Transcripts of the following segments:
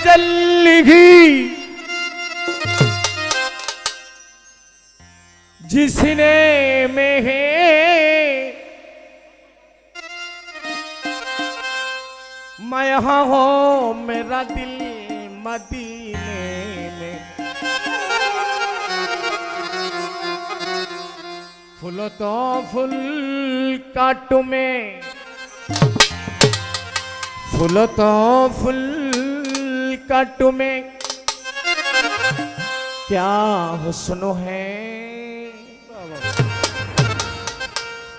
गज़ल लिखी जिसने में है मैं यहाँ हूँ, मेरा दिल मदीने में। फूलो तो फूल काटू में। फूलो तो फूल काटू में क्या हुस्न है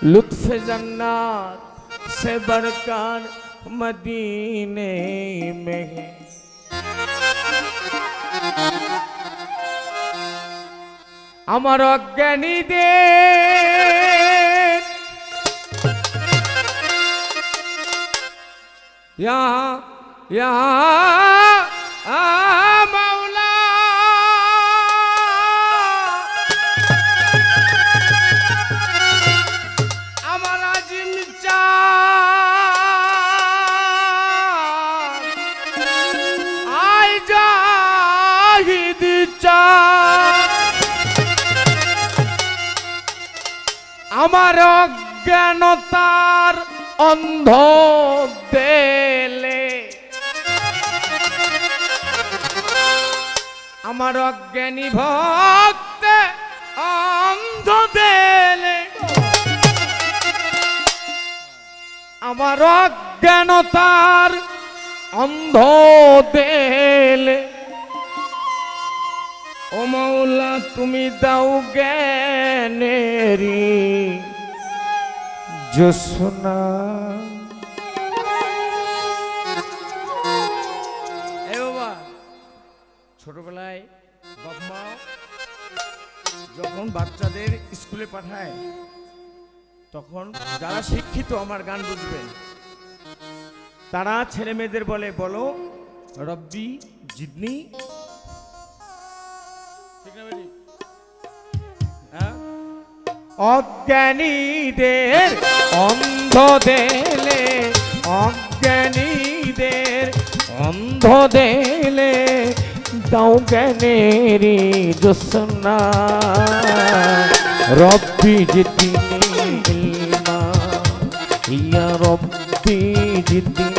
लुत्फ जन्नत से बढ़कर मदीने में है আমার অজ্ঞানীদের यहाँ यहाँ आ मौला আমার অজ্ঞানতার অন্ধ দেলে আমার অজ্ঞানী ভক্ত আমার অজ্ঞানতার অন্ধ দেলে ও মৌলা তুমি দাও জ্ঞানেরি জোসনা ছোটবেলায় মা যখন বাচ্চাদের স্কুলে পাঠায়, তখন যারা শিক্ষিত আমার গান বুঝবেন, তারা ছেলে মেয়েদের বলে, বলো, রব্বি জিদনি? হ্যাঁ? অজ্ঞানীদের অন্ধ দেলে, অজ্ঞানীদের অন্ধ দেলে দাও জ্ঞানেরি জোসনা রব্বি ইলমা ইয়া রব্বি জিদিনি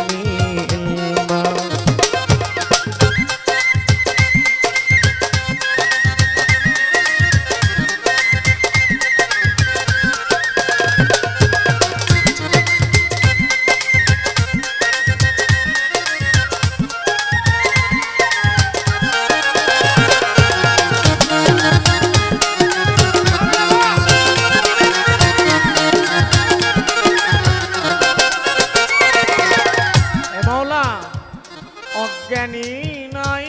নাই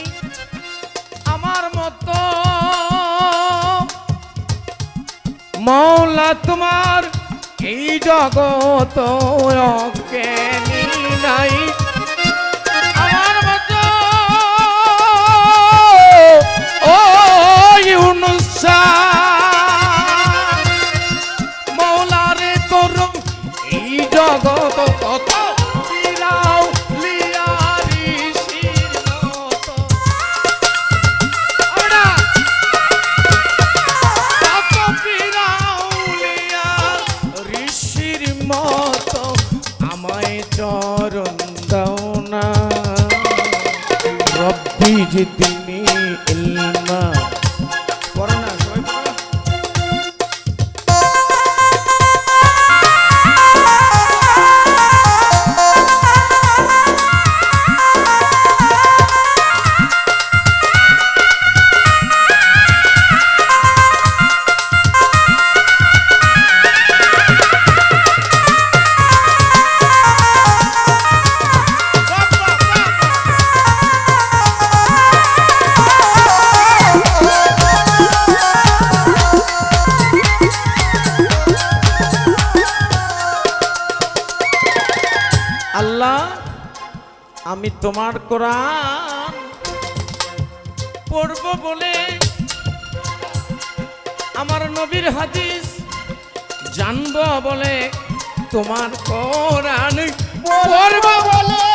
আমার মতো। মৌলা তোমার এই জগত নাই। রব্বি জিদিনি ইলমা আমি তোমার কোরআন পড়ব বলে আমার নবীর হাদিস জানব বলে তোমার কোরআন পড়ব বলে।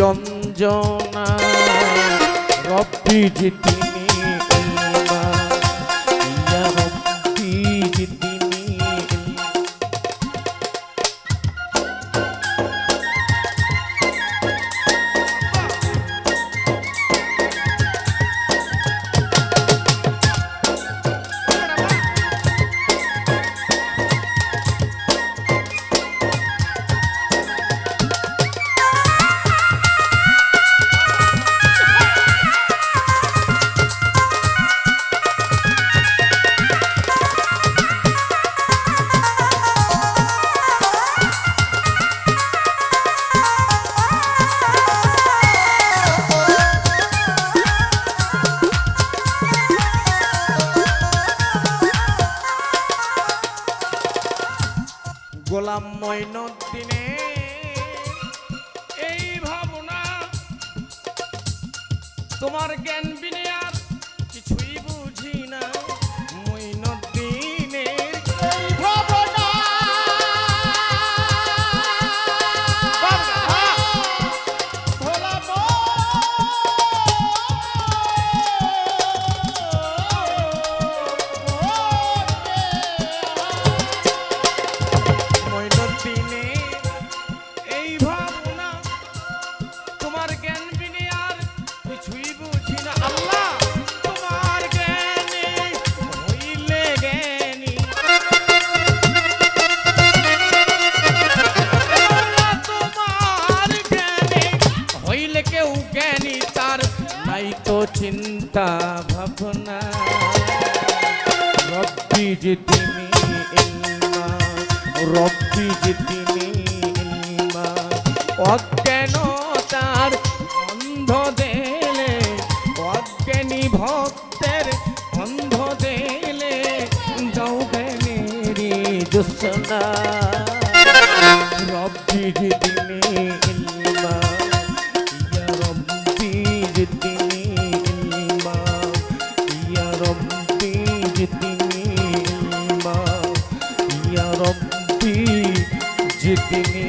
অঞ্জনা। রব্বি জিতি গোলাম ময়নদ্দিনে। এই ভাবনা তোমার জ্ঞান বিনে চিন্তা ভাবনা। রব্বি যে তিনি ইলমা, রব্বি যে তিনি অজ্ঞান তার অন্ধ দেলে, অজ্ঞানী ভক্তের অন্ধ দেলে দৌগেনেরি জোসনা জিতনি মা ইয়া রব্বি জিতনি